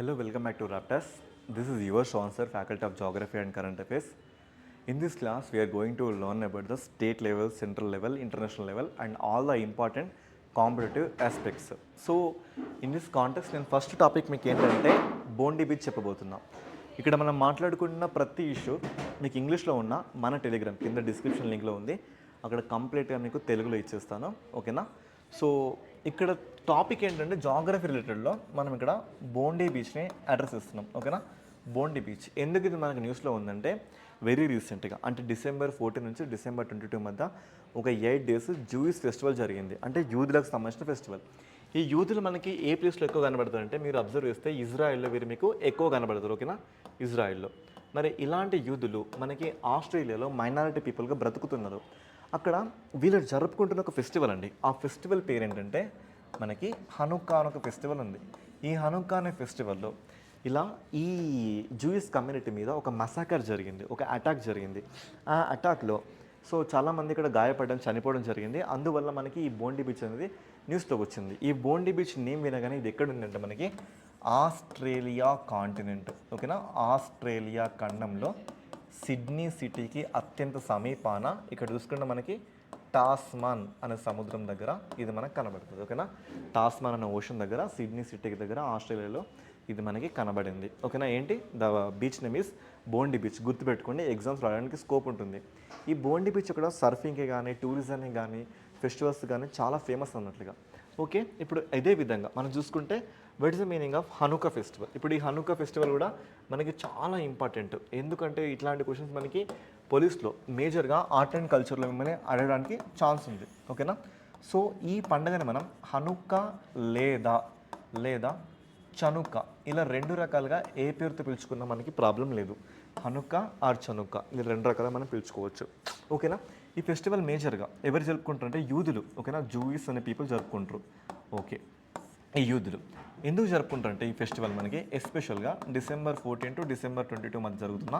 Hello, welcome back to Raptors. This is your sponsor, Faculty of Geography and Current Affairs. In this class, we are going to learn about the state level, central level, international level, and all the important competitive aspects so in this context నేను first topic మీకు ఏంటంటే బోండి beach చెప్పబోతున్నా ఇక్కడ మనం మాట్లాడుకున్న ప్రతి issue మీకు ఇంగ్లీష్లో ఉన్న మన టెలిగ్రామ్ కింద డిస్క్రిప్షన్ లింక్లో ఉంది అక్కడ కంప్లీట్గా మీకు తెలుగులో ఇచ్చేస్తాను ఓకేనా సో ఇక్కడ టాపిక్ ఏంటంటే జాగ్రఫీ రిలేటెడ్లో మనం ఇక్కడ బోండే బీచ్ని అడ్రస్ ఇస్తున్నాం ఓకేనా బోండి బీచ్ ఎందుకు ఇది మనకు న్యూస్లో ఉందంటే వెరీ రీసెంట్గా అంటే డిసెంబర్ ఫోర్టీన్ నుంచి డిసెంబర్ ట్వంటీ టూ మధ్య ఒక ఎయిట్ డేస్ జూయిస్ ఫెస్టివల్ జరిగింది. అంటే యూదులకు సంబంధించిన ఫెస్టివల్ ఈ యూదులు మనకి ఏ ప్లేస్లో ఎక్కువ కనబడతారు అంటే మీరు అబ్జర్వ్ చేస్తే ఇజ్రాయెల్లో వీరు మీకు ఎక్కువ కనబడతారు ఓకేనా ఇజ్రాయెల్లో మరి ఇలాంటి యూదులు మనకి ఆస్ట్రేలియాలో మైనారిటీ పీపుల్గా బ్రతుకుతున్నారు. అక్కడ వీళ్ళు జరుపుకుంటున్న ఒక ఫెస్టివల్ అండి. ఆ ఫెస్టివల్ పేరు ఏంటంటే మనకి హనుక్కా అని ఒక ఫెస్టివల్ ఉంది. ఈ హనుక్కా అనే ఫెస్టివల్లో ఇలా ఈ జూయిస్ కమ్యూనిటీ మీద ఒక మసాకర్ జరిగింది ఒక అటాక్ జరిగింది. ఆ అటాక్లో సో చాలామంది ఇక్కడ గాయపడడం చనిపోవడం జరిగింది. అందువల్ల మనకి ఈ బోండి బీచ్ అనేది న్యూస్లోకి వచ్చింది. ఈ బోండి బీచ్ నేమ్ వినగానే ఇది ఎక్కడ ఉందంటే మనకి ఆస్ట్రేలియా కాంటినెంట్ ఓకేనా? ఆస్ట్రేలియా ఖండంలో సిడ్నీ సిటీకి అత్యంత సమీపాన ఇక్కడ చూసుకుంటే మనకి టాస్మాన్ అనే సముద్రం దగ్గర ఇది మనకు కనబడుతుంది ఓకేనా? టాస్మాన్ అనే ఓషన్ దగ్గర సిడ్నీ సిటీకి దగ్గర ఆస్ట్రేలియాలో ఇది మనకి కనబడింది ఓకేనా? ఏంటి? The beach name is Bondi beach. గుర్తుపెట్టుకోండి ఎగ్జామ్స్ రాయడానికి స్కోప్ ఉంటుంది. ఈ బోండి బీచ్ ఇక్కడ సర్ఫింగ్కి కానీ టూరిజంకి కానీ ఫెస్టివల్స్ కానీ చాలా ఫేమస్ అన్నట్లుగా ఓకే? ఇప్పుడు ఇదే విధంగా మనం చూసుకుంటే what is the meaning of Hanukkah festival ఇప్పుడు ఈ హనుక ఫెస్టివల్ కూడా మనకి చాలా ఇంపార్టెంట్ ఎందుకంటే ఇట్లాంటి క్వశ్చన్స్ మనకి పోలీస్లో మేజర్గా ఆర్ట్ అండ్ కల్చర్లో మిమ్మల్ని అడగడానికి ఛాన్స్ ఉంది. ఓకేనా సో ఈ పండుగని మనం హనుక్క లేదా లేదా చనుక్క ఇలా రెండు రకాలుగా ఏ పేరుతో పిలుచుకున్నా మనకి ప్రాబ్లం లేదు. హనుక్క ఆర్ చనుక్క ఇలా రెండు రకాలుగా మనం పిలుచుకోవచ్చు. ఓకేనా ఈ ఫెస్టివల్ మేజర్గా ఎవరు జరుపుకుంటారంటే యూదులు. ఓకేనా జూయిస్ అనే పీపుల్ జరుపుకుంటారు. ఓకే ఈ యూదులు. ఎందుకు జరుపుకుంటారంటే ఈ ఫెస్టివల్ మనకి ఎస్పెషల్గా December fourteen to December twenty two మధ్య జరుగుతున్న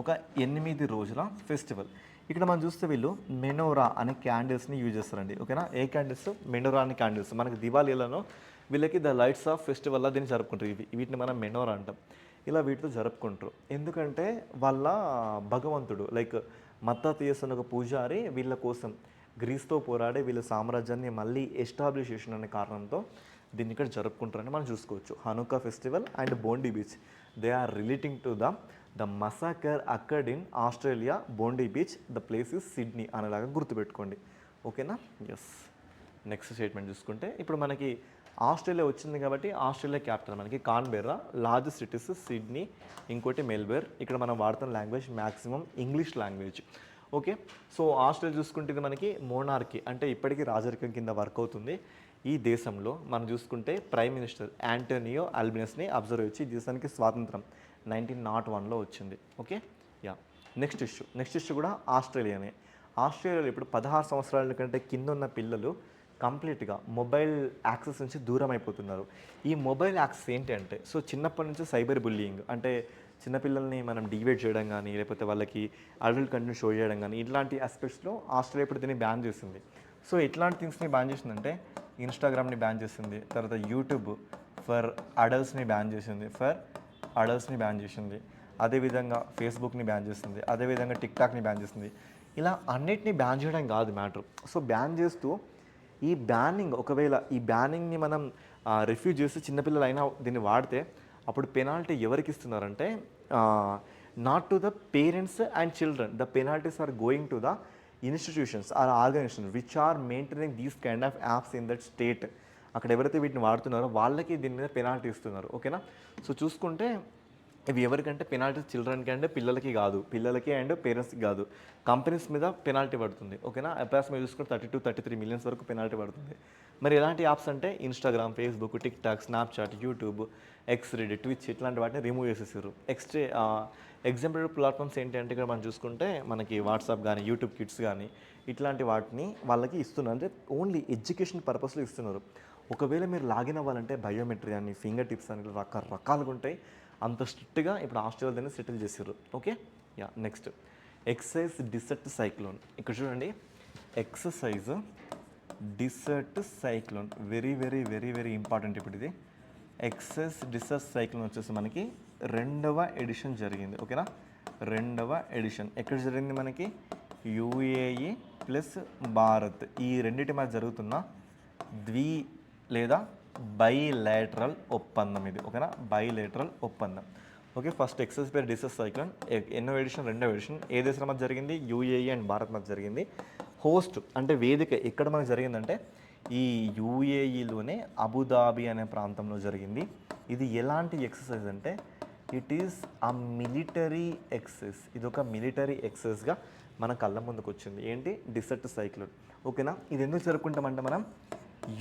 ఒక ఎనిమిది రోజుల ఫెస్టివల్. ఇక్కడ మనం చూస్తే వీళ్ళు మెనోరా అనే క్యాండిల్స్ని యూజ్ చేస్తారండి. ఓకేనా? ఏ క్యాండిల్స్ మెనోరా అనే క్యాండిల్స్ మనకి దివాళీలలో వీళ్ళకి ద లైట్స్ ఆఫ్ ఫెస్టివల్లా దీన్ని జరుపుకుంటారు. ఇవి వీటిని మనం మెనోరా అంటాం. ఇలా వీటితో జరుపుకుంటారు. ఎందుకంటే వాళ్ళ భగవంతుడు లైక్ మత్తాతీయస్ అనే ఒక పూజారి వీళ్ళ కోసం గ్రీస్తో పోరాడి వీళ్ళ సామ్రాజ్యాన్ని మళ్ళీ ఎస్టాబ్లిష్ చేసిన కారణంతో దీన్ని ఇక్కడ జరుపుకుంటారని మనం చూసుకోవచ్చు. Hanukkah festival and Bondi beach. They are relating to the the massacre occurred in Australia Bondi beach the place is Sydney అనేలాగా గుర్తుపెట్టుకోండి. ఓకేనా ఎస్ నెక్స్ట్ స్టేట్మెంట్ చూసుకుంటే ఇప్పుడు మనకి ఆస్ట్రేలియా వచ్చింది కాబట్టి ఆస్ట్రేలియా క్యాపిటల్ మనకి కాన్బెర్రా లార్జ్ సిటీస్ సిడ్నీ ఇంకోటి మెల్బెర్ ఇక్కడ మనం వాడుతున్న language maximum English language okay so Australia చూసుకుంటే ఇది మనకి మోనార్కీ అంటే ఇప్పటికీ రాజరికం కింద వర్క్ అవుతుంది. ఈ దేశంలో మనం చూసుకుంటే ప్రైమ్ మినిస్టర్ యాంటోనియో అల్బినస్ని అబ్జర్వ్ వచ్చి ఈ దేశానికి స్వాతంత్రం నైన్టీన్ నాట్ వన్లో వచ్చింది. Okay? Yeah. Next issue. Next issue కూడా ఆస్ట్రేలియానే. ఆస్ట్రేలియాలో ఇప్పుడు పదహారు సంవత్సరాల కంటే కింద ఉన్న పిల్లలు కంప్లీట్గా మొబైల్ యాక్సెస్ నుంచి దూరం అయిపోతున్నారు. ఈ మొబైల్ యాక్సెస్ ఏంటి అంటే సో చిన్నప్పటి నుంచి సైబర్ బుల్లింగ్ అంటే చిన్నపిల్లల్ని మనం డివేట్ చేయడం కానీ లేకపోతే వాళ్ళకి అడల్ట్ కంటెంట్ షో చేయడం కానీ ఇట్లాంటి ఆస్పెక్ట్స్లో ఆస్ట్రేలియా ఇప్పుడు దీన్ని బ్యాన్ చేసింది. సో ఎట్లాంటి థింగ్స్ని బ్యాన్ చేసిందంటే ఇన్స్టాగ్రామ్ని బ్యాన్ చేసింది తర్వాత యూట్యూబ్ ఫర్ అడల్ట్స్ని బ్యాన్ చేసింది ఫర్ అడల్ట్స్ని బ్యాన్ చేసింది. అదేవిధంగా ఫేస్బుక్ని బ్యాన్ చేసింది అదేవిధంగా టిక్టాక్ని బ్యాన్ చేసింది. ఇలా అన్నిటిని బ్యాన్ చేయడం కాదు మ్యాటర్ సో బ్యాన్ చేస్తూ ఈ బ్యానింగ్ ఒకవేళ ఈ బ్యానింగ్ని మనం రిఫ్యూజ్ చేసి చిన్నపిల్లలు అయినా దీన్ని వాడితే అప్పుడు పెనాల్టీ ఎవరికి ఇస్తున్నారంటే not to the parents and children the penalties are going to the institutions or organisation which are maintaining these kind of apps in that state అక్కడ ఎవరైతే వీటిని వాడుతున్నారో వాళ్ళకి దీని మీద పెనాల్టీ ఇస్తున్నారు. ఓకేనా సో చూసుకుంటే ఇవి ఎవరికంటే పెనాల్టీ చిల్డ్రన్కి అంటే పిల్లలకి కాదు. పిల్లలకి అండ్ పేరెంట్స్కి కాదు. కంపెనీస్ మీద పెనాల్టీ పడుతుంది. ఓకేనా అప్రాక్స్ మీద చూసుకుంటే thirty two thirty three millions వరకు పెనాల్టీ పడుతుంది. మరి ఎలాంటి యాప్స్ అంటే Instagram Facebook TikTok Snapchat YouTube X red Twitch ఇట్లాంటి వాటిని రిమూవ్ చేసేసారు. ఎక్స్ట్రే ఎగ్జాంపుల్ ప్లాట్ఫామ్స్ ఏంటి అంటే ఇక్కడ మనం చూసుకుంటే మనకి వాట్సాప్ కానీ యూట్యూబ్ కిట్స్ కానీ ఇట్లాంటి వాటిని వాళ్ళకి ఇస్తున్నారు. అంటే ఓన్లీ ఎడ్యుకేషన్ పర్పస్లో ఇస్తున్నారు. ఒకవేళ మీరు లాగిన్ అవ్వాలంటే బయోమెట్రీ అని ఫింగర్ టిప్స్ అని రకరకాలుగా ఉంటాయి. అంత స్ట్రిక్ట్గా ఇప్పుడు ఆస్ట్రేలియా దాన్ని సెటిల్ చేసారు okay? Yeah next. Exercise desert cyclone. ఇక్కడ చూడండి. Exercise desert cyclone. Very very very very important ఇప్పుడు ఇది. ఎక్సెస్ డిసర్ట్ సైక్లోన్ వచ్చేసి మనకి రెండవ ఎడిషన్ జరిగింది ఓకేనా? రెండవ ఎడిషన్. ఎక్కడ జరిగింది మనకి? UAE plus Bharat. ఈ రెండింటి మధ్య జరుగుతున్న ద్వి లేదా బైలేటరల్ ఒప్పందం ఇది ఓకేనా? బైలేటరల్ ఒప్పందం. Okay first exercise desert cyclone. ఎన్నో ఎడిషన్ రెండో ఎడిషన్. ఏ దేశం మధ్య జరిగింది? యూఏఈ అండ్ భారత్ మధ్య జరిగింది. హోస్ట్ అంటే వేదిక ఎక్కడ మనకు జరిగిందంటే ఈ యూఏఈలోనే అబుదాబి అనే ప్రాంతంలో జరిగింది. ఇది ఎలాంటి ఎక్సర్సైజ్ అంటే it is a military exercise ఇది ఒక మిలిటరీ ఎక్సెస్గా మన కళ్ళ ముందుకు వచ్చింది. ఏంటి? డిసర్ట్ సైక్లోన్ ఓకేనా ఇది ఎందుకు జరుపుకుంటామంటే మనం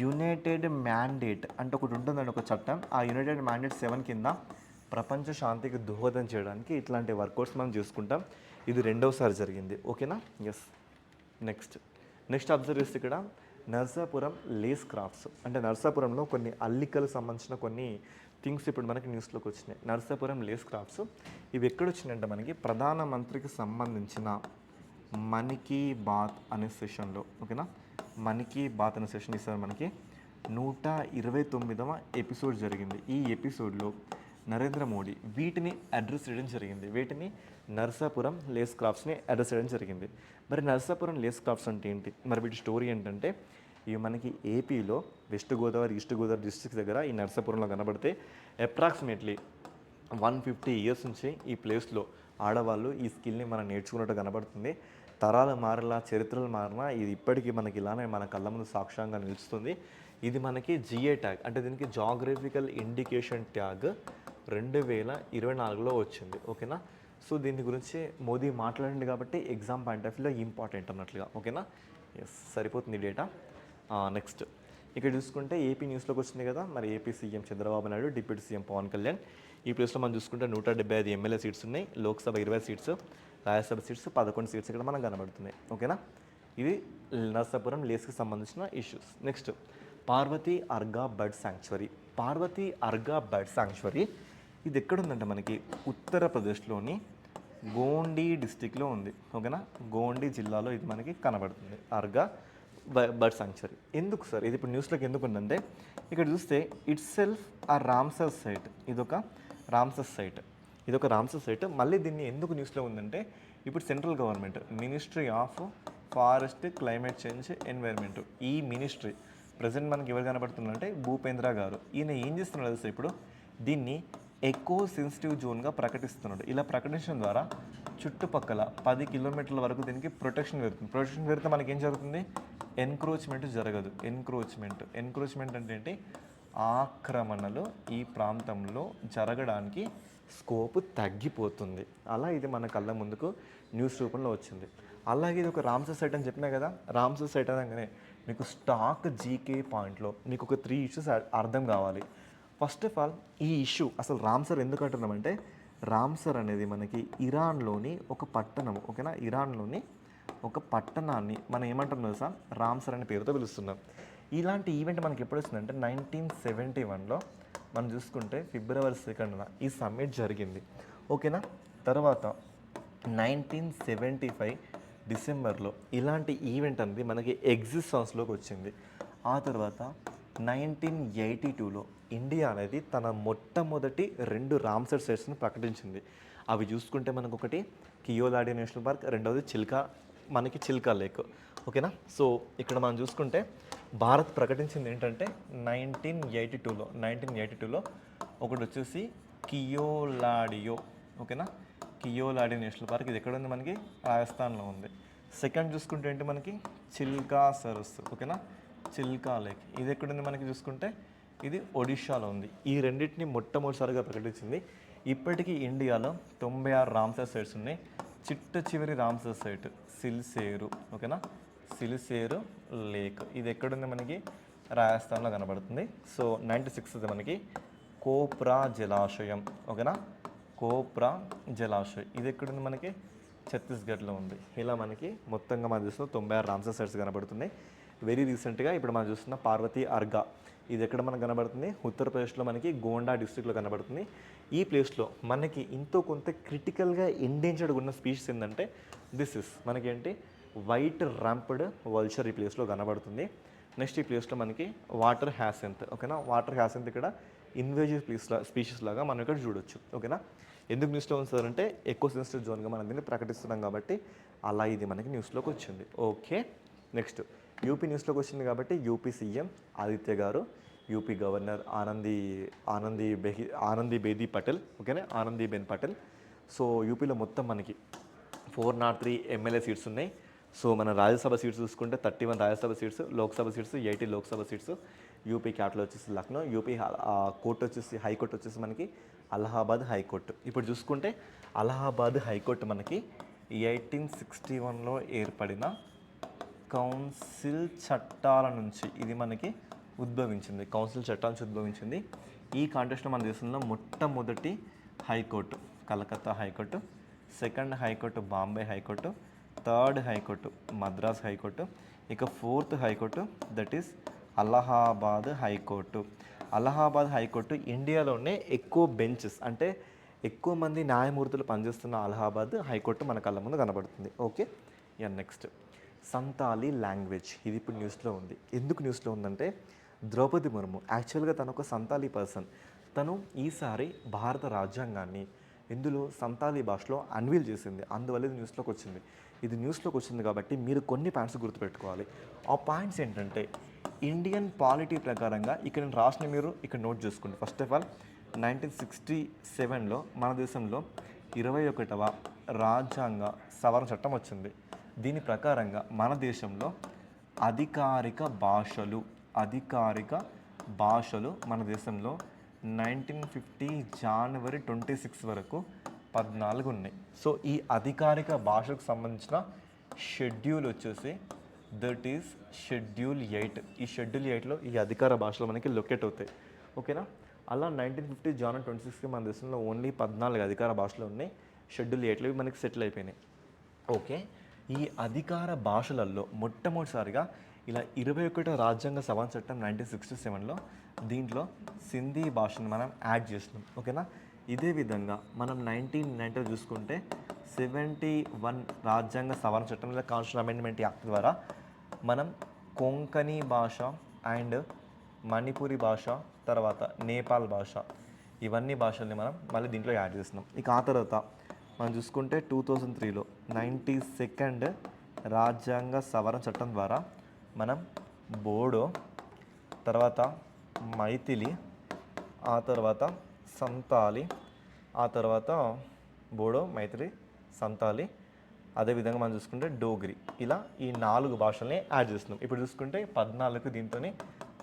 యునైటెడ్ మ్యాండేట్ అంటే ఒకటి ఉంటుందండి ఒక చట్టం. ఆ యునైటెడ్ మ్యాండేట్ సెవెన్ కింద ప్రపంచ శాంతికి దోహదం చేయడానికి ఇట్లాంటి వర్కౌట్స్ మనం చూసుకుంటాం. ఇది రెండవసారి జరిగింది. ఓకేనా ఎస్ నెక్స్ట్ నెక్స్ట్ అబ్జర్వ్ చేస్తే ఇక్కడ నర్సాపురం లేస్ క్రాఫ్ట్స్ అంటే నర్సాపురంలో కొన్ని అల్లికలకు సంబంధించిన కొన్ని థింగ్స్ ఇప్పుడు మనకి న్యూస్లోకి వచ్చినాయి. నర్సాపురం లేస్ క్రాఫ్ట్స్ ఇవి ఎక్కడ వచ్చినాయంటే మనకి ప్రధానమంత్రికి సంబంధించిన మన్ కీ బాత్ అనే సెషన్లో ఓకేనా? మన్ కీ బాత్ అనే సెషన్ ఇస్తారు మనకి. నూట ఇరవై తొమ్మిదవ ఎపిసోడ్ జరిగింది. ఈ ఎపిసోడ్లో నరేంద్ర మోడీ వీటిని అడ్రస్ చేయడం జరిగింది. వీటిని నర్సాపురం లేస్ క్రాఫ్ట్స్ని అడ్రస్ చేయడం జరిగింది. మరి నర్సాపురం లేస్ క్రాఫ్ట్స్ అంటే ఏంటి? మరి వీటి స్టోరీ ఏంటంటే ఇవి మనకి ఏపీలో west Godavari east Godavari district దగ్గర ఈ నర్సాపురంలో కనబడితే అప్రాక్సిమేట్లీ వన్ ఫిఫ్టీ ఇయర్స్ నుంచి ఈ ప్లేస్లో ఆడవాళ్ళు ఈ స్కిల్ని మనం నేర్చుకున్నట్టు కనబడుతుంది. తరాలు మారినా చరిత్రలు మారినా ఇది ఇప్పటికీ మనకి ఇలానే మన కళ్ళ ముందు సాక్ష్యంగా నిలుస్తుంది. ఇది మనకి జిఏ ట్యాగ్ అంటే దీనికి జాగ్రఫికల్ ఇండికేషన్ ట్యాగ్ రెండు వేల ఇరవై నాలుగులో వచ్చింది. ఓకేనా సో దీని గురించి మోదీ మాట్లాడండి కాబట్టి ఎగ్జామ్ పాయింట్ ఆఫ్ వ్యూలో ఇంపార్టెంట్ అన్నట్లుగా. ఓకేనా ఎస్ సరిపోతుంది డేటా నెక్స్ట్ ఇక్కడ చూసుకుంటే ఏపీ న్యూస్లోకి వచ్చింది కదా మరి AP CM Chandrababu Naidu deputy CM Pawan Kalyan. ఈ ప్లేస్లో మనం చూసుకుంటే నూట డెబ్బై ఐదు ఎమ్మెల్యే సీట్స్ ఉన్నాయి లోక్సభ ఇరవై సీట్స్ రాజ్యసభ సీట్స్ పదకొండు సీట్స్ ఇక్కడ మనం కనబడుతున్నాయి. ఓకేనా ఇది నర్సాపురం లేస్కి సంబంధించిన issues next Parvati Arga bird sanctuary Parvati Arga bird sanctuary ఇది ఎక్కడుందంటే మనకి ఉత్తరప్రదేశ్లోని గోండీ డిస్టిక్లో ఉంది. ఓకేనా గోండీ జిల్లాలో ఇది మనకి కనబడుతుంది. అర్గా బర్డ్ సాంక్చురీ ఎందుకు సార్? ఇది ఇప్పుడు న్యూస్లోకి ఎందుకు ఉందంటే ఇక్కడ చూస్తే ఇట్స్ సెల్ఫ్ ఆ రామ్సర్ సైట్. ఇదొక రామ్సర్ సైట్. ఇది ఒక రామ్సర్ సైట్. మళ్ళీ దీన్ని ఎందుకు న్యూస్లో ఉందంటే ఇప్పుడు central government ministry of forest climate change environment ఈ మినిస్ట్రీ ప్రజెంట్ మనకి ఎవరు కనబడుతుందంటే భూపేంద్ర గారు. ఈయన ఏం చేస్తున్నాడు తెలుసా ఇప్పుడు? దీన్ని ఎక్కువ సెన్సిటివ్ జోన్గా ప్రకటిస్తున్నాడు. ఇలా ప్రకటించడం ద్వారా చుట్టుపక్కల పది కిలోమీటర్ల వరకు దీనికి ప్రొటెక్షన్ పెరుగుతుంది ప్రొటెక్షన్ పెరిగితే మనకి ఏం జరుగుతుంది? ఎన్క్రోచ్మెంట్ జరగదు. ఎన్క్రోచ్మెంట్ ఎన్క్రోచ్మెంట్ అంటే ఏంటి? ఆక్రమణలు ఈ ప్రాంతంలో జరగడానికి స్కోప్ తగ్గిపోతుంది. అలా ఇది మన కళ్ళ ముందుకు న్యూస్ రూపంలో వచ్చింది. అలాగే ఇది ఒక రామ్సర్ సైట్ అని చెప్పినా కదా? రామ్సర్ సైట్ అనగానే మీకు స్టాక్ జీకే పాయింట్లో మీకు ఒక త్రీ ఇష్యూస్ అర్థం కావాలి. ఫస్ట్ ఆఫ్ ఆల్ ఈ ఇష్యూ అసలు రామ్సర్ ఎందుకు అంటున్నామంటే రామ్సర్ అనేది మనకి ఇరాన్లోని ఒక పట్టణం ఓకేనా? ఇరాన్లోని ఒక పట్టణాన్ని మనం ఏమంటాం తెలుసా? రామ్సర్ అనే పేరుతో పిలుస్తున్నాం. ఇలాంటి ఈవెంట్ మనకి ఎప్పుడు వచ్చిందంటే నైన్టీన్ సెవెంటీ వన్లో మనం చూసుకుంటే ఫిబ్రవరి సెకండ్న ఈ సమ్మిట్ జరిగింది. ఓకేనా? తర్వాత నైన్టీన్ సెవెంటీ ఫైవ్ డిసెంబర్లో ఇలాంటి ఈవెంట్ అనేది మనకి ఎగ్జిస్టెన్స్లోకి వచ్చింది. ఆ తర్వాత నైన్టీన్ ఎయిటీ టూలో ఇండియా అనేది తన మొట్టమొదటి రెండు రామ్సర్ సెట్స్ని ప్రకటించింది. అవి చూసుకుంటే మనకు ఒకటి కియోలాడి నేషనల్ పార్క్ రెండవది చిల్కా మనకి చిల్కా లేక్. ఓకేనా? సో ఇక్కడ మనం చూసుకుంటే భారత్ ప్రకటించింది ఏంటంటే నైన్టీన్ ఎయిటీ టూలో నైన్టీన్ ఎయిటీ టూలో ఒకటి వచ్చేసి కియోలాడియో ఓకేనా? కియోలాడి నేషనల్ పార్క్ ఇది ఎక్కడ ఉంది మనకి? రాజస్థాన్లో ఉంది. సెకండ్ చూసుకుంటే ఏంటి మనకి? చిల్కా సరస్సు. ఓకేనా? చిల్కా లేక్. ఇది ఎక్కడుంది మనకి చూసుకుంటే ఇది ఒడిషాలో ఉంది. ఈ రెండింటిని మొట్టమొదటిసారిగా ప్రకటించింది ఇప్పటికీ ఇండియాలో తొంభై ఆరు రామ్సర్ సైట్స్ ఉన్నాయి. చిట్ట చివరి రామ్సర్ సైట్ సిల్సేరు ఓకేనా? సిల్సేరు లేక్. ఇది ఎక్కడుంది మనకి? రాజస్థాన్లో కనబడుతుంది. సో నైంటీ సిక్స్ మనకి. కోప్రా జలాశయం ఓకేనా? కోప్రా జలాశయం. ఇది ఎక్కడుంది మనకి? ఛత్తీస్గఢ్లో ఉంది. ఇలా మనకి మొత్తంగా మన దేశంలో తొంభై ఆరు రామ్సర్ సైట్స్ కనబడుతున్నాయి. వెరీ రీసెంట్గా ఇప్పుడు మనం చూస్తున్న పార్వతి అర్గా ఇది ఎక్కడ మనకు కనబడుతుంది? ఉత్తరప్రదేశ్లో మనకి గోండా డిస్ట్రిక్ట్లో కనబడుతుంది. ఈ ప్లేస్లో మనకి ఇంతో కొంత క్రిటికల్గా ఎండేంజర్డ్ ఉన్న స్పీషీస్ ఏంటంటే దిస్ ఇస్ మనకేంటి? వైట్ ర్యాంప్డ్ వల్చర్ ఈ ప్లేస్లో కనబడుతుంది. నెక్స్ట్ ఈ ప్లేస్లో మనకి వాటర్ హ్యాసెంత్ ఓకేనా వాటర్ హ్యాసెంత్ ఇక్కడ ఇన్వేజివ్ స్పీస్ స్పీషీస్ లాగా మనం ఇక్కడ చూడొచ్చు. ఓకేనా ఎందుకు న్యూస్లో ఉంది సార్ అంటే ఎక్కువ సెన్సిటివ్ జోన్గా మనం దీన్ని ప్రకటిస్తున్నాం కాబట్టి అలా ఇది మనకి న్యూస్లోకి వచ్చింది. ఓకే నెక్స్ట్ యూపీ న్యూస్లోకి వచ్చింది కాబట్టి యూపీ సీఎం ఆదిత్య గారు యూపీ గవర్నర్ ఆనంది ఆనంది బెహి ఆనంది బేదీ పటేల్ ఓకేనా? ఆనంది బెన్ పటేల్. సో యూపీలో మొత్తం మనకి four not three MLA seats ఉన్నాయి. సో మన రాజ్యసభ సీట్స్ చూసుకుంటే thirty one Rajya Sabha seats Lok Sabha seats eighty Lok Sabha seats UP capital వచ్చేసి లక్నో యూపీ కోర్టు వచ్చేసి హైకోర్టు వచ్చేసి మనకి అలహాబాద్ హైకోర్టు. ఇప్పుడు చూసుకుంటే అలహాబాద్ హైకోర్టు మనకి ఎయిటీన్ సిక్స్టీ వన్లో ఏర్పడిన కౌన్సిల్ చట్టాల నుంచి ఇది మనకి ఉద్భవించింది. కౌన్సిల్ చట్టాల నుంచి ఉద్భవించింది. ఈ కాంటెస్ట్లో మన దేశంలో మొట్టమొదటి high court Calcutta high court second high court Bombay high court third high court Madras high court ఇక fourth high court that is Allahabad high court. Allahabad high court ఇండియాలోనే ఎక్కువ బెంచెస్ అంటే ఎక్కువ మంది న్యాయమూర్తులు పనిచేస్తున్న అలహాబాద్ హైకోర్టు మన కళ్ళ ముందు కనబడుతుంది. Okay yeah next. Santali language. ఇది ఇప్పుడు న్యూస్లో ఉంది. ఎందుకు న్యూస్లో ఉందంటే ద్రౌపది ముర్ము యాక్చువల్గా తను ఒక సంతాలి పర్సన్. తను ఈసారి భారత రాజ్యాంగాన్ని ఇందులో సంతాలి భాషలో అన్వీల్ చేసింది. అందువల్ల ఇది న్యూస్లోకి వచ్చింది. ఇది న్యూస్లోకి వచ్చింది కాబట్టి మీరు కొన్ని పాయింట్స్ గుర్తుపెట్టుకోవాలి. ఆ పాయింట్స్ ఏంటంటే ఇండియన్ పాలిటీ ప్రకారంగా ఇక్కడ నేను రాసిన మీరు ఇక్కడ నోట్ చేసుకోండి. First of all nineteen sixty సెవెన్లో మన దేశంలో ఇరవై ఒకటవ రాజ్యాంగ సవరణ చట్టం వచ్చింది. దీని ప్రకారంగా మన దేశంలో అధికారిక భాషలు అధికారిక భాషలు మన దేశంలో నైన్టీన్ ఫిఫ్టీ జనవరి ట్వంటీ సిక్స్ వరకు పద్నాలుగు ఉన్నాయి. సో ఈ అధికారిక భాషకు సంబంధించిన షెడ్యూల్ వచ్చేసి దట్ ఈస్ షెడ్యూల్ ఎయిట్ ఈ షెడ్యూల్ ఎయిట్లో ఈ అధికార భాషలు మనకి లొకేట్ అవుతాయి. ఓకేనా అలా నైన్టీన్ ఫిఫ్టీ జాన్ ట్వంటీ సిక్స్కి మన దేశంలో ఓన్లీ పద్నాలుగు అధికార భాషలు ఉన్నాయి. షెడ్యూల్ ఎయిట్లో మనకి సెటిల్ అయిపోయినాయి. ఓకే ఈ అధికార భాషలలో మొట్టమొదటిసారిగా ఇలా ఇరవై ఒకటో రాజ్యాంగ సవరణ చట్టం నైన్టీన్ సిక్స్టీ సెవెన్లో దీంట్లో సింధీ భాషను మనం యాడ్ చేసినాం ఓకేనా? ఇదే విధంగా మనం నైన్టీన్ నైన్టీలో చూసుకుంటే సెవెంటీ వన్ రాజ్యాంగ సవరణ చట్టం లేదా కాన్స్టిట్యూషన్ అమెండ్మెంట్ యాక్ట్ ద్వారా మనం కొంకణి భాష అండ్ మణిపురి భాష తర్వాత నేపాల్ భాష ఇవన్నీ భాషల్ని మనం మళ్ళీ దీంట్లో యాడ్ చేస్తున్నాం. ఇక ఆ తర్వాత మనం చూసుకుంటే టూ థౌజండ్ త్రీలో నైంటీ సెకండ్ రాజ్యాంగ సవరణ చట్టం ద్వారా మనం బోడో తర్వాత మైథిలి ఆ తర్వాత సంతాలి ఆ తర్వాత బోడో మైథిలి సంతాలి అదేవిధంగా మనం చూసుకుంటే డోగ్రి. ఇలా ఈ నాలుగు భాషల్ని యాడ్ చేస్తున్నాం. ఇప్పుడు చూసుకుంటే పద్నాలుగు దీంతో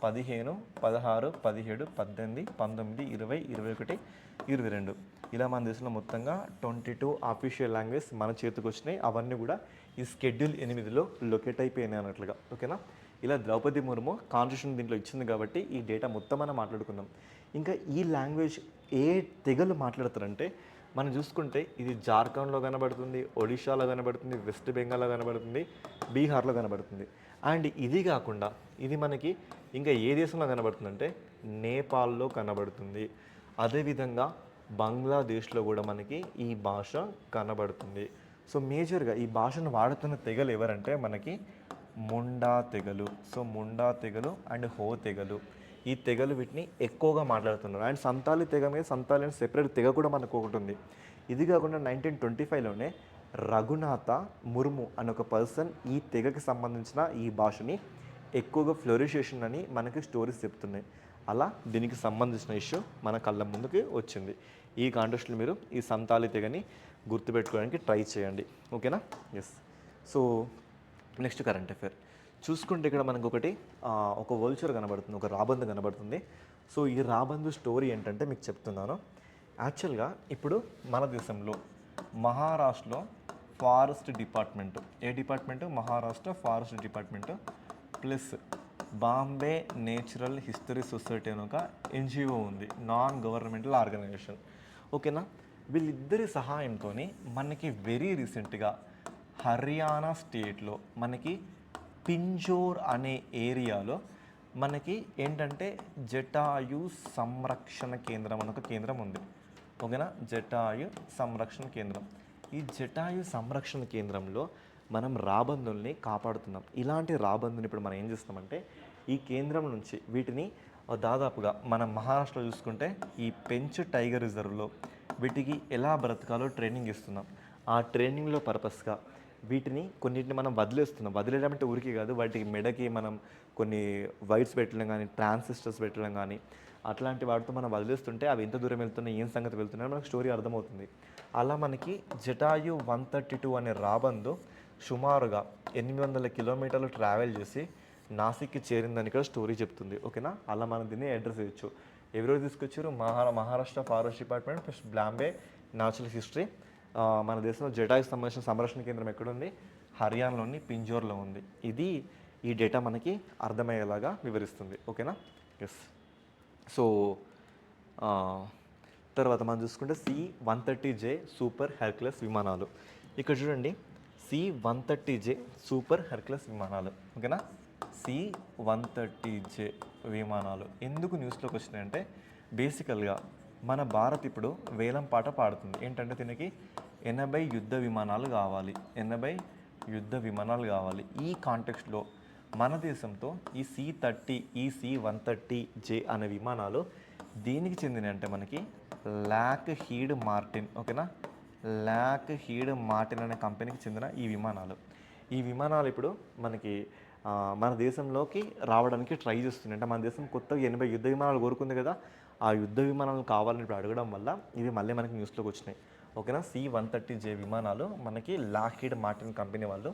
పదిహేను పదహారు పదిహేడు పద్దెనిమిది పంతొమ్మిది ఇరవై ఇరవై ఒకటి ఇరవై రెండు. ఇలా మన దేశంలో మొత్తంగా ట్వంటీ టూ అఫీషియల్ లాంగ్వేజ్ మన చేతికి వచ్చినాయి. అవన్నీ కూడా ఈ స్కెడ్యూల్ ఎనిమిదిలో లొకేట్ అయిపోయినాయి అన్నట్లుగా. ఓకేనా? ఇలా ద్రౌపది ముర్ము కాన్స్టిట్యూషన్ దీంట్లో ఇచ్చింది కాబట్టి ఈ డేటా మొత్తం మనం మాట్లాడుకున్నాం ఇంకా ఈ లాంగ్వేజ్ ఏ తెగలు మాట్లాడతారంటే మనం చూసుకుంటే ఇది జార్ఖండ్లో కనబడుతుంది ఒడిషాలో కనబడుతుంది వెస్ట్ బెంగాల్లో కనబడుతుంది బీహార్లో కనబడుతుంది. అండ్ ఇది కాకుండా ఇది మనకి ఇంకా ఏ దేశంలో కనబడుతుందంటే నేపాల్లో కనబడుతుంది. అదేవిధంగా బంగ్లాదేశ్లో కూడా మనకి ఈ భాష కనబడుతుంది. సో మేజర్గా ఈ భాషను వాడుతున్న తెగలు ఎవరంటే మనకి ముండా తెగలు. సో ముండా తెగలు అండ్ హో తెగలు. ఈ తెగలు వీటిని ఎక్కువగా మాట్లాడుతున్నారు. అండ్ సంతాలి తెగ మీద సంతాలి అని సెపరేట్ తెగ కూడా మనకు ఒకటి ఉంది. ఇది కాకుండా నైన్టీన్ ట్వంటీ ఫైవ్లోనే రఘునాథ ముర్ము అనే ఒక పర్సన్ ఈ తెగకి సంబంధించిన ఈ భాషని ఎక్కువగా ఫ్లోరిషేషన్ అని మనకి స్టోరీస్ చెప్తున్నాయి. అలా దీనికి సంబంధించిన ఇష్యూ మన కళ్ళ ముందుకి వచ్చింది. ఈ కాంటెస్ట్లో మీరు ఈ సంతాలి తెగని గుర్తుపెట్టుకోవడానికి ట్రై చేయండి. ఓకేనా? Yes so next current affair చూసుకుంటే ఇక్కడ మనకు ఒకటి ఒక వల్చర్ కనబడుతుంది ఒక రాబందు కనబడుతుంది. సో ఈ రాబందు స్టోరీ ఏంటంటే మీకు చెప్తున్నాను. యాక్చువల్గా ఇప్పుడు మన దేశంలో మహారాష్ట్రలో ఫారెస్ట్ డిపార్ట్మెంట్ ఏ department Maharashtra forest department plus Bombay natural history society అని ఒక ఎన్జిఓ ఉంది నాన్ గవర్నమెంటల్ ఆర్గనైజేషన్ ఓకేనా వీళ్ళిద్దరి సహాయంతో మనకి వెరీ రీసెంట్గా హర్యానా స్టేట్లో మనకి పింజోర్ అనే ఏరియాలో మనకి ఏంటంటే జటాయు సంరక్షణ కేంద్రం అని ఒక కేంద్రం ఉంది. ఓకేనా జటాయు సంరక్షణ కేంద్రం. ఈ జటాయు సంరక్షణ కేంద్రంలో మనం రాబందుల్ని కాపాడుతున్నాం. ఇలాంటి రాబందుని ఇప్పుడు మనం ఏం చేస్తామంటే ఈ కేంద్రం నుంచి వీటిని దాదాపుగా మన మహారాష్ట్రలో చూసుకుంటే ఈ పెంచ్ టైగర్ రిజర్వ్లో వీటికి ఎలా బ్రతకాలో ట్రైనింగ్ ఇస్తున్నాం. ఆ ట్రైనింగ్లో పర్పస్గా వీటిని కొన్నిటిని మనం వదిలేస్తున్నాం. వదిలేయడం అంటే ఊరికి కాదు వాటికి మెడకి మనం కొన్ని వైట్స్ పెట్టడం కానీ ట్రాన్సిస్టర్స్ పెట్టడం కానీ అట్లాంటి వాటితో మనం వదిలేస్తుంటే అవి ఎంత దూరం వెళ్తున్నాయి ఏం సంగతి వెళ్తున్నాయో మనకు స్టోరీ అర్థమవుతుంది. అలా మనకి జటాయు వన్ థర్టీ టూ అనే రాబందు సుమారుగా ఎనిమిది వందల కిలోమీటర్లు ట్రావెల్ చేసి నాసిక్కి చేరిందని కూడా స్టోరీ చెప్తుంది ఓకేనా? అలా మనం దీన్ని అడ్రస్ ఇవ్వచ్చు ఎవరో తీసుకొచ్చారు? మహారా Maharashtra forest department plus Bombay natural history మన దేశంలో జటాయికి సంబంధించిన సంరక్షణ కేంద్రం ఎక్కడుంది? హర్యానాలోని పింజోర్లో ఉంది. ఇది ఈ డేటా మనకి అర్థమయ్యేలాగా వివరిస్తుంది ఓకేనా? ఎస్ సో తర్వాత మనం చూసుకుంటే C one thirty J super Hercules విమానాలు. ఇక్కడ చూడండి C one thirty J super Hercules విమానాలు ఓకేనా? సి వన్ థర్టీ జే విమానాలు ఎందుకు న్యూస్లోకి వచ్చినాయంటే బేసికల్గా మన భారత్ ఇప్పుడు వేలం పాట పాడుతుంది. ఏంటంటే దీనికి ఎనభై యుద్ధ విమానాలు కావాలి. ఎనభై యుద్ధ విమానాలు కావాలి. ఈ కాంటెక్స్ట్లో మన దేశంతో ఈ సి థర్టీ ఈ సి వన్ థర్టీ జే అనే విమానాలు దీనికి చెందిన అంటే మనకి ల్యాక్ హీడ్ మార్టిన్ ఓకేనా? ల్యాక్ హీడ్ మార్టిన్ అనే కంపెనీకి చెందిన ఈ విమానాలు. ఈ విమానాలు ఇప్పుడు మనకి మన దేశంలోకి రావడానికి ట్రై చేస్తుంది అంటే మన దేశం కొత్తగా ఎనభై యుద్ధ విమానాలు కోరుకుంది కదా ఆ యుద్ధ విమానాలు కావాలని ఇప్పుడు అడగడం వల్ల ఇవి మళ్ళీ మనకి న్యూస్లోకి వచ్చినాయి. ఓకేనా? సి వన్ థర్టీ జే విమానాలు మనకి లాక్హీడ్ మార్టిన్ కంపెనీ వాళ్ళు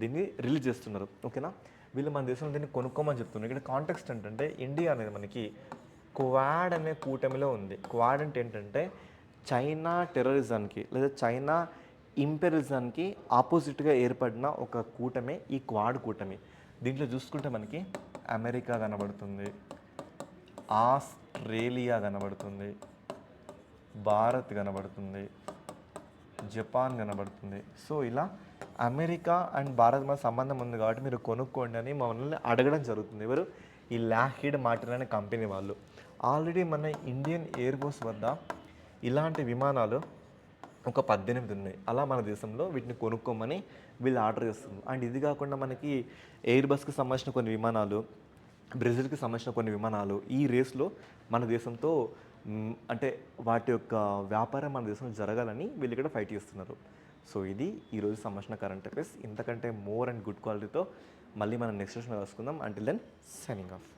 దీన్ని రిలీజ్ చేస్తున్నారు. ఓకేనా? వీళ్ళు మన దేశంలో దీన్ని కొనుక్కోమని చెప్తున్నారు. ఇక్కడ కాంటెక్స్ట్ ఏంటంటే ఇండియా అనేది మనకి క్వాడ్ అనే కూటమిలో ఉంది. క్వాడ్ అంటే ఏంటంటే చైనా టెర్రరిజానికి లేదా చైనా ఇంపెరిజానికి ఆపోజిట్గా ఏర్పడిన ఒక కూటమే ఈ క్వాడ్ కూటమి. దీంట్లో చూసుకుంటే మనకి అమెరికా కనబడుతుంది ఆస్ట్రేలియా కనబడుతుంది భారత్ కనబడుతుంది జపాన్ కనబడుతుంది. సో ఇలా అమెరికా అండ్ భారత్ మధ్య సంబంధం ఉంది కాబట్టి మీరు కొనుక్కోండి అని మమ్మల్ని అడగడం జరుగుతుంది. ఎవరు? ఈ లాహిడ్ మార్టిన్ అనే కంపెనీ వాళ్ళు. ఆల్రెడీ మన ఇండియన్ ఎయిర్ ఫోర్స్ వద్ద ఇలాంటి విమానాలు ఒక పద్దెనిమిది ఉన్నాయి. అలా మన దేశంలో వీటిని కొనుక్కోమని వీళ్ళు ఆర్డర్ చేస్తున్నారు. అండ్ ఇది కాకుండా మనకి ఎయిర్ బస్కి సంబంధించిన కొన్ని విమానాలు బ్రెజిల్కి సంబంధించిన కొన్ని విమానాలు ఈ రేస్లో మన దేశంతో అంటే వాటి యొక్క వ్యాపారం మన దేశంలో జరగాలని వీళ్ళు ఇక్కడ ఫైట్ చేస్తున్నారు. సో ఇది ఈరోజు సంబంధించిన కరెంట్ అఫైర్స్ ఇంతకంటే మోర్ అండ్ గుడ్ క్వాలిటీతో మళ్ళీ మనం నెక్స్ట్ సెషన్ కలుసుకుందాం. Until then signing off